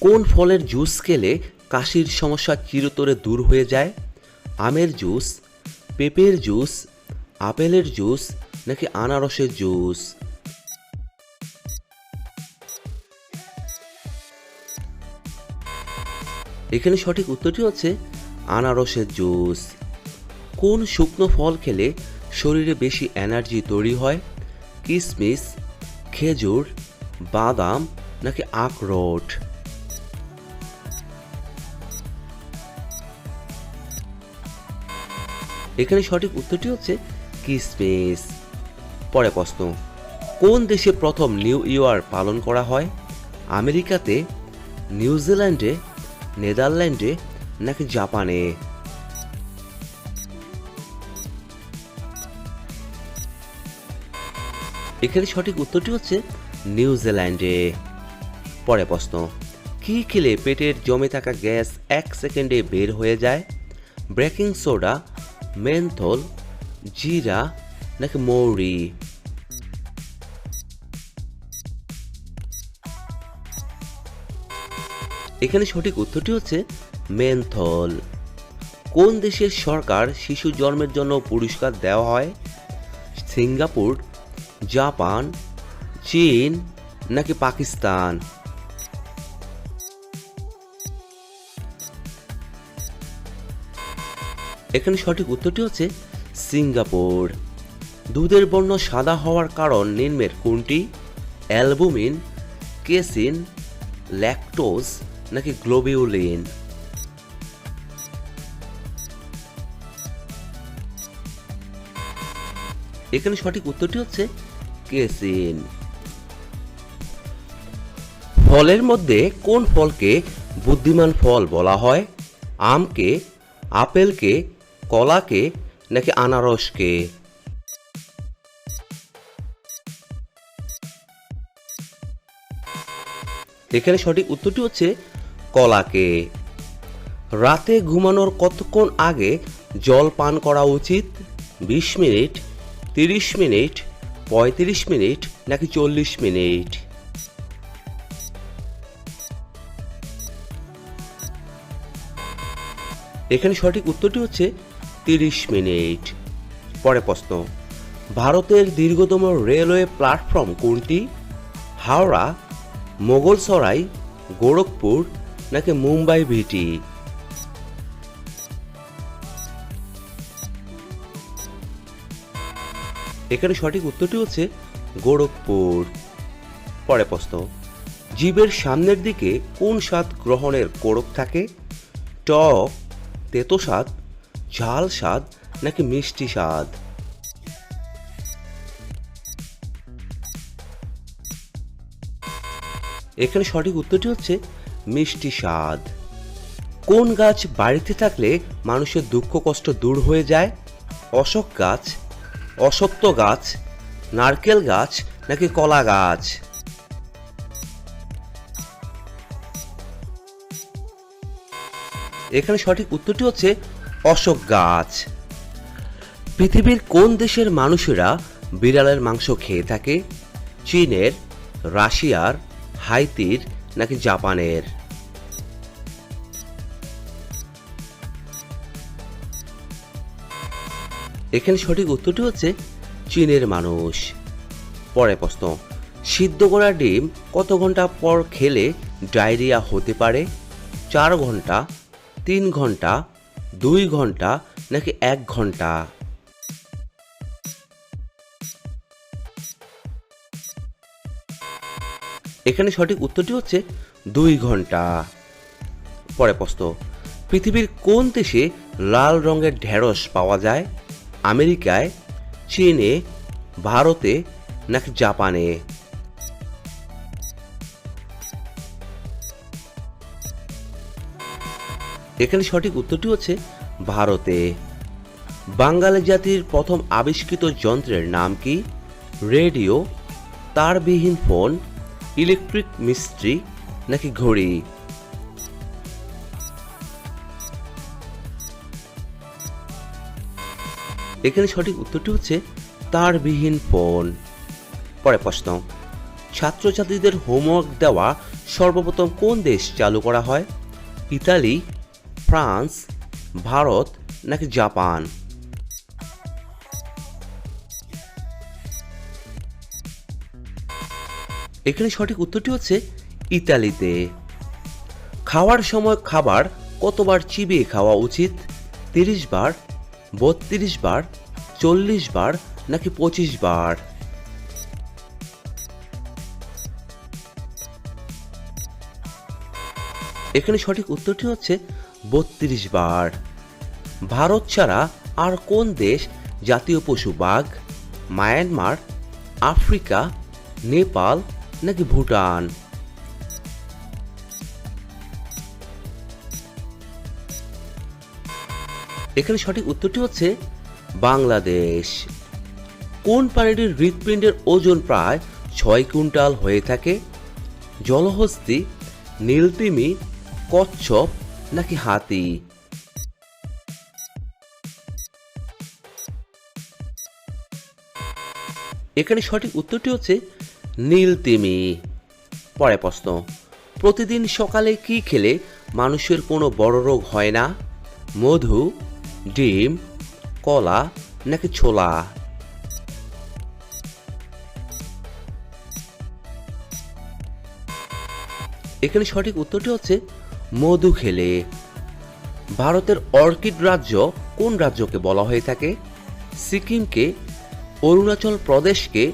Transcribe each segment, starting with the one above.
কোন ফলের জুস খেলে কাশির সমস্যা চিরতরে দূর হয়ে যায়? আমের জুস, পেঁপের জুস, আপেলের জুস নাকি আনারসের জুস? এখানে সঠিক উত্তরটি হচ্ছে আনারসের জুস। কোন শুকনো ফল খেলে শরীরে বেশি এনার্জি তৈরি হয়? কিশমিশ খেজুর, বাদাম নাকি আখরোট? এখানে সঠিক উত্তরটি হচ্ছে কিসমিস পরে প্রশ্ন, কোন দেশে প্রথম নিউ ইয়ার পালন করা হয়? আমেরিকাতে নিউজিল্যান্ডে নেদারল্যান্ডে নাকি জাপানে? এখানে সঠিক উত্তরটি হচ্ছে নিউজিল্যান্ডে পরে প্রশ্ন, কি খেলে পেটের জমে থাকা গ্যাস এক সেকেন্ডে বের হয়ে যায়? ব্রেকিং সোডা মেন্থল জিরা নাকি মৌরি এখানে সঠিক উত্তরটি হচ্ছে মেন্থল কোন দেশের সরকার শিশু জন্মের জন্য পুরস্কার দেওয়া হয়? সিঙ্গাপুর, জাপান, চীন, নাকি পাকিস্তান? এখানে সঠিক উত্তরটি হচ্ছে সিঙ্গাপুর। দুধের বর্ণ সাদা হওয়ার কারণ নিম্নের কোনটি? অ্যালবুমিন, কেসিন, ল্যাকটোজ নাকি গ্লোবিউলিন? এখানে সঠিক উত্তরটি হচ্ছে কেসিন। ফলের মধ্যে কোন ফলকে বুদ্ধিমান ফল বলা হয়? আমকে, আপেলকে কলাকে নাকি আনারসকে? এখানে সঠিক উত্তরটি হচ্ছে কলাকে। রাতে ঘুমানোর কতক্ষণ আগে জল পান করা উচিত? বিশ মিনিট, তিরিশ মিনিট, পঁয়ত্রিশ মিনিট নাকি চল্লিশ মিনিট? এখানে সঠিক উত্তরটি হচ্ছে তিরিশ মিনিট। পরে প্রশ্ন, ভারতের দীর্ঘতম রেলওয়ে প্ল্যাটফর্ম কোনটি? হাওড়া, মোগলসরাই, গোরখপুর নাকি মুম্বাই ভিটি? এখানে সঠিক উত্তরটি হচ্ছে গোরখপুর। পরে প্রশ্ন, জীবের সামনের দিকে কোন স্বাদ গ্রহণের কোরক থাকে? টক তেতো স্বাদ ঝাল স্বাদ নাকি মিষ্টি স্বাদ? এখানে সঠিক উত্তরটি হচ্ছে মিষ্টি স্বাদ। কোন গাছ বাড়িতে থাকলে মানুষের দুঃখ কষ্ট দূর হয়ে যায়? অশোক গাছ অসত্য গাছ, নারকেল গাছ নাকি কলা গাছ? এখানে সঠিক উত্তরটি হচ্ছে অশোক গাছ। পৃথিবীর কোন দেশের মানুষেরা বিড়ালের মাংস খেয়ে থাকে? চীনের, রাশিয়ার, হাইতির নাকি জাপানের? এখানে সঠিক উত্তরটি হচ্ছে চীনের মানুষ। পরে প্রশ্ন, সিদ্ধ করা ডিম কত ঘণ্টা পর খেলে ডায়রিয়া হতে পারে? চার ঘণ্টা, তিন ঘণ্টা দুই ঘণ্টা নাকি এক ঘণ্টা? এখানে সঠিক উত্তরটি হচ্ছে দুই ঘণ্টা। পরে প্রশ্ন, পৃথিবীর কোন দেশে লাল রঙের ঢেঁড়স পাওয়া যায়? আমেরিকায়, চীনে, ভারতে নাকি জাপানে? এখানে সঠিক উত্তরটি হচ্ছে ভারতে। বাঙালি জাতির প্রথম আবিষ্কৃত যন্ত্রের নাম কি? রেডিও, তারবিহীন ফোন, ইলেকট্রিক মিস্ত্রি নাকি ঘড়ি? এখানে সঠিক উত্তরটি হচ্ছে তারবিহীন ফোন। পরে প্রশ্ন, ছাত্রছাত্রীদের হোমওয়ার্ক দেওয়া সর্বপ্রথম কোন দেশ চালু করা হয়? ইতালি ফ্রান্স, ভারত নাকি জাপান? এখানে সঠিক উত্তরটি হচ্ছে ইতালিতে। খাওয়ার সময় খাবার কতবার চিবিয়ে খাওয়া উচিত? তিরিশ বার, বত্রিশ বার, চল্লিশ বার নাকি পঁচিশ বার? এখানে সঠিক উত্তরটি হচ্ছে বত্রিশ বার। ভারত ছাড়া আর কোন দেশ জাতীয় পশু বাঘ, মায়ানমার, আফ্রিকা, নেপাল নাকি ভুটান? এখানে সঠিক উত্তরটি হচ্ছে বাংলাদেশ। কোন প্রাণীটির হৃৎপিণ্ডের ওজন প্রায় ছয় কুইন্টাল হয়ে থাকে? জলহস্তি, নীলতিমি, কচ্ছপ নাকি হাতি? এখানে সঠিক উত্তরটি হচ্ছে নীলতিমি। পরে প্রশ্ন, প্রতিদিন সকালে কি খেলে মানুষের কোনো বড় রোগ হয় না? মধু, ডিম, কলা নাকি ছোলা? এখানে সঠিক উত্তরটি হচ্ছে মধু খেলে। ভারতের অর্কিড রাজ্য কোন রাজ্যকে বলা হয়ে থাকে? সিকিমকে, অরুণাচল প্রদেশকে,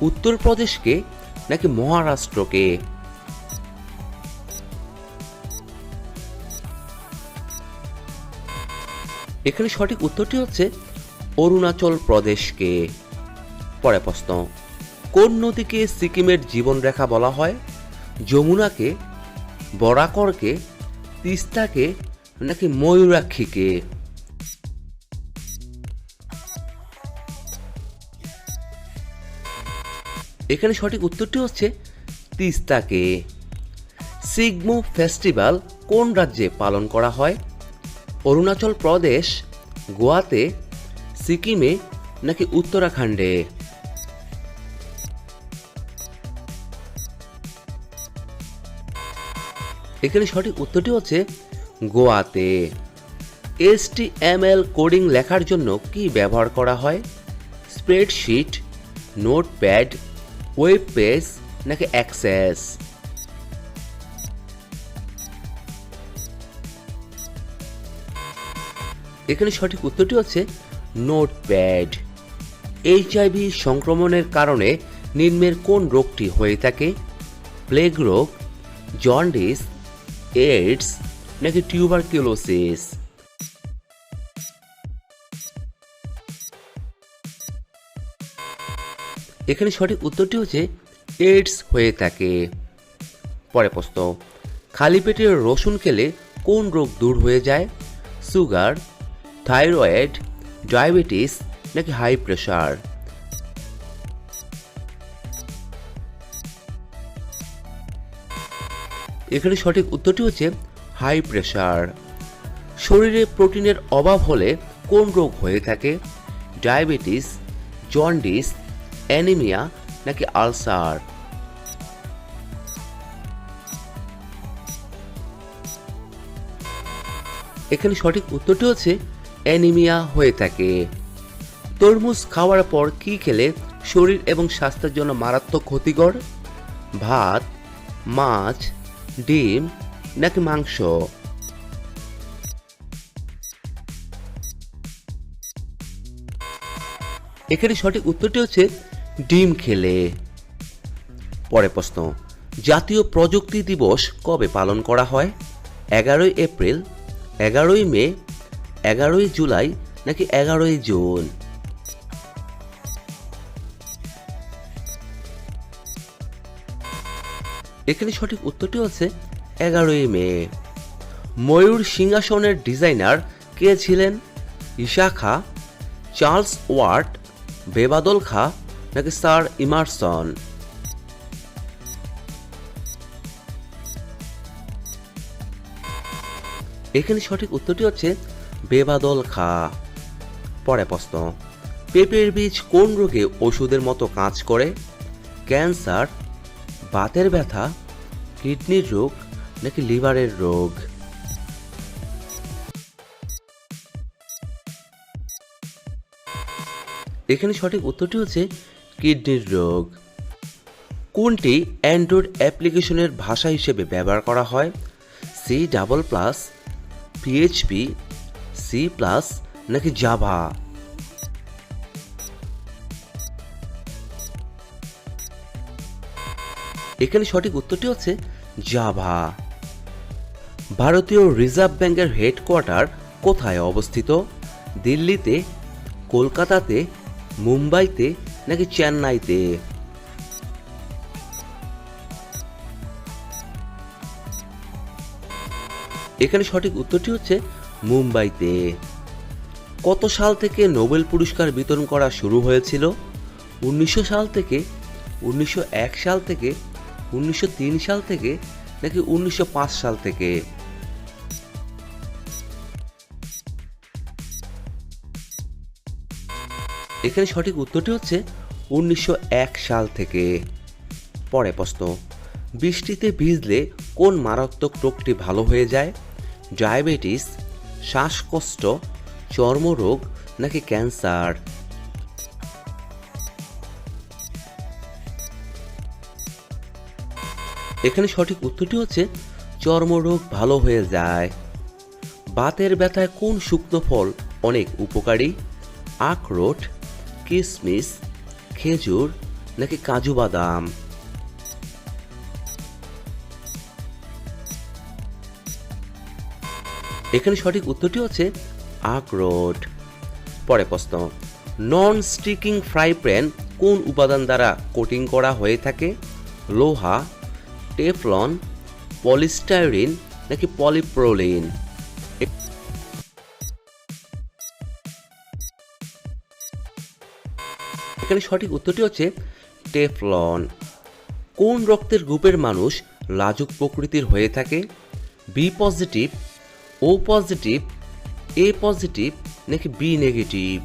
উত্তরপ্রদেশকে নাকি মহারাষ্ট্রকে? এখানে সঠিক উত্তরটি হচ্ছে অরুণাচল প্রদেশকে। পরে প্রশ্ন, কোন নদীকে সিকিমের জীবনরেখা বলা হয়? যমুনাকে, বরাকরকে তিস্তাকে নাকি ময়ূরাক্ষীকে? এখানে সঠিক উত্তরটি হচ্ছে তিস্তাকে। সিগমো ফেস্টিভ্যাল কোন রাজ্যে পালন করা হয়? অরুণাচল প্রদেশ, গোয়াতে, সিকিমে নাকি উত্তরাখণ্ডে? এখানে সঠিক উত্তরটি হচ্ছে গোয়াতে। এসটিএমএল কোডিং লেখার জন্য কি ব্যবহার করা হয়? স্প্রেডশিট, নোটপ্যাড ওয়েব পেজ নাকি অ্যাক্সেস? এখানে সঠিক উত্তরটি হচ্ছে নোটপ্যাড। এইচআইভি সংক্রমণের কারণে নিম্নের কোন রোগটি হয়ে থাকে? প্লেগ রোগ, জন্ডিস এইডস নাকি টিউবার টিউবারকিউলোসিস এখানে সঠিক উত্তরটি হচ্ছে এইডস হয়ে থাকে। পরে প্রশ্ন, খালি পেটে রসুন খেলে কোন রোগ দূর হয়ে যায়? সুগার, থাইরয়েড, ডায়াবেটিস নাকি হাই প্রেশার এখানে সঠিক উত্তরটি হচ্ছে হাই প্রেশার শরীরে প্রোটিনের অভাব হলে কোন রোগ হয়ে থাকে? ডায়াবেটিস জন্ডিস অ্যানিমিয়া নাকি আলসার এখানে সঠিক উত্তরটি হচ্ছে অ্যানিমিয়া হয়ে থাকে। তরমুজ খাওয়ার পর কি খেলে শরীর এবং স্বাস্থ্যের জন্য মারাত্মক ক্ষতিকর? ভাত, মাছ ডিম নাকি মাংস? এখানে সঠিক উত্তরটি হচ্ছে ডিম খেলে। পরে প্রশ্ন, জাতীয় প্রযুক্তি দিবস কবে পালন করা হয়? এগারোই এপ্রিল, এগারোই মে, এগারোই জুলাই নাকি এগারোই জুন? এখানে সঠিক উত্তরটি হচ্ছে এগারোই মে। ময়ূর সিংহাসনের ডিজাইনার কে ছিলেন? ইশাখা চার্লস ওয়ার্ট বেবাদল খা, নাকি স্যার ইমারসন? এখানে সঠিক উত্তরটি হচ্ছে বেবাদল খা। পরে প্রশ্ন, পেঁপের বীজ কোন রোগে ওষুধের মতো কাজ করে? ক্যান্সার বাতের ব্যথা, কিডনির রোগ নাকি লিভারের রোগ? এখানে সঠিক উত্তরটি হচ্ছে কিডনির রোগ। কোনটি অ্যান্ড্রয়েড অ্যাপ্লিকেশনের ভাষা হিসেবে ব্যবহার করা হয়? C double plus PHP C plus নাকি জাভা এখানে সঠিক উত্তরটি হচ্ছে জাভা। ভারতীয় রিজার্ভ ব্যাংকের হেডকোয়ার্টার কোথায় অবস্থিত? দিল্লিতে, কলকাতাতে, মুম্বাইতে নাকি চেন্নাইতে? এখানে সঠিক উত্তরটি হচ্ছে মুম্বাইতে। কত সাল থেকে নোবেল পুরস্কার বিতরণ করা শুরু হয়েছিল? উনিশশো সাল থেকে, উনিশশো এক সাল থেকে উনিশশো তিন সাল থেকে নাকি উনিশশো পাঁচ সাল থেকে? এখানে সঠিক উত্তরটি হচ্ছে উনিশশো এক সাল থেকে। পরে প্রশ্ন, বৃষ্টিতে ভিজলে কোন মারাত্মক রোগটি ভালো হয়ে যায়? ডায়াবেটিস, শ্বাসকষ্ট, চর্মরোগ নাকি ক্যান্সার? এখানে সঠিক উত্তরটি হচ্ছে, চর্মরোগ ভালো হয়ে যায়। বাতের ব্যথায় কোন শুকনো ফল অনেক উপকারী? আখরোট কিশমিশ খেজুর নাকি কাজু বাদাম? এখানে সঠিক উত্তরটি হচ্ছে, আখরোট। পরে প্রশ্ন নন স্টিকিং ফ্রাই প্যান কোন উপাদান দ্বারা কোটিং করা হয়ে থাকে? লোহা টেফলন, পলিস্টাইরিন নাকি পলিপ্রোলিন? এখানে সঠিক উত্তরটি হচ্ছে টেফলন। কোন রক্তের গ্রুপের মানুষ লাজুক প্রকৃতির হয়ে থাকে? B positive O positive A positive নাকি বি নেগেটিভ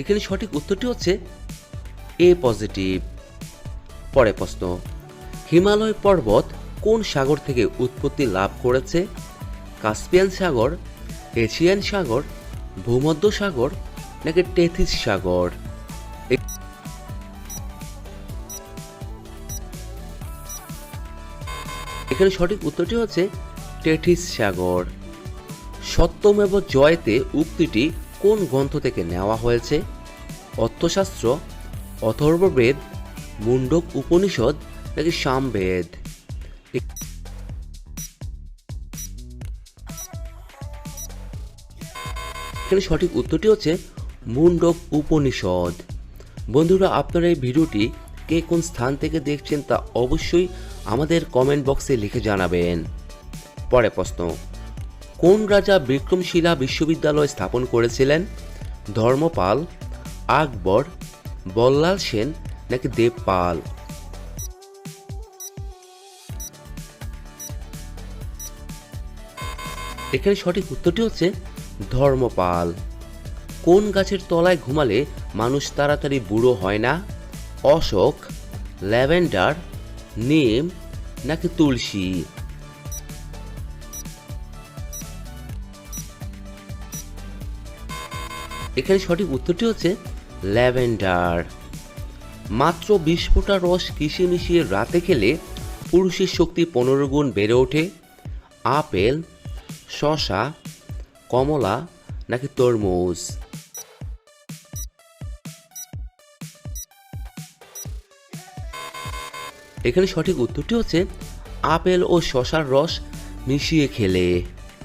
এখানে সঠিক উত্তরটি হচ্ছে এ পজিটিভ। পরে প্রশ্ন, হিমালয় পর্বত কোন সাগর থেকে উৎপত্তি লাভ করেছে? কাস্পিয়ান সাগর, এশিয়ান সাগর, ভূমধ্য সাগর, নাকি টেথিস সাগর? এখানে সঠিক উত্তরটি হচ্ছে টেথিস সাগর। সত্যমেব জয়তে উক্তিটি কোন গ্রন্থ থেকে নেওয়া হয়েছে? অর্থশাস্ত্র, অথর্ববেদ মুন্ডক উপনিষদ নাকি সামবেদ? এখানে সঠিক উত্তরটি হচ্ছে মুন্ডক উপনিষদ। বন্ধুরা, আপনারা এই ভিডিওটি কে কোন স্থান থেকে দেখছেন তা অবশ্যই আমাদের কমেন্ট বক্সে লিখে জানাবেন। পরে প্রশ্ন। কোন রাজা বিক্রমশিলা বিশ্ববিদ্যালয় স্থাপন করেছিলেন? ধর্মপাল, আকবর, বল্লাল সেন নাকি দেবপাল? এখানে সঠিক উত্তরটি হচ্ছে ধর্মপাল। কোন গাছের তলায় ঘুমালে মানুষ তাড়াতাড়ি বুড়ো হয় না? অশোক, ল্যাভেন্ডার, নিম নাকি তুলসী? এখানে সঠিক উত্তরটি হচ্ছে ল্যাভেন্ডার। মাত্র বিশ ফোঁটা রস কিসে মিশিয়ে রাতে খেলে পুরুষের শক্তি পনেরো গুণ বেড়ে ওঠে। আপেল শশা কমলা নাকি তরমুজ? এখানে সঠিক উত্তরটি হচ্ছে আপেল ও শশার রস মিশিয়ে খেলে।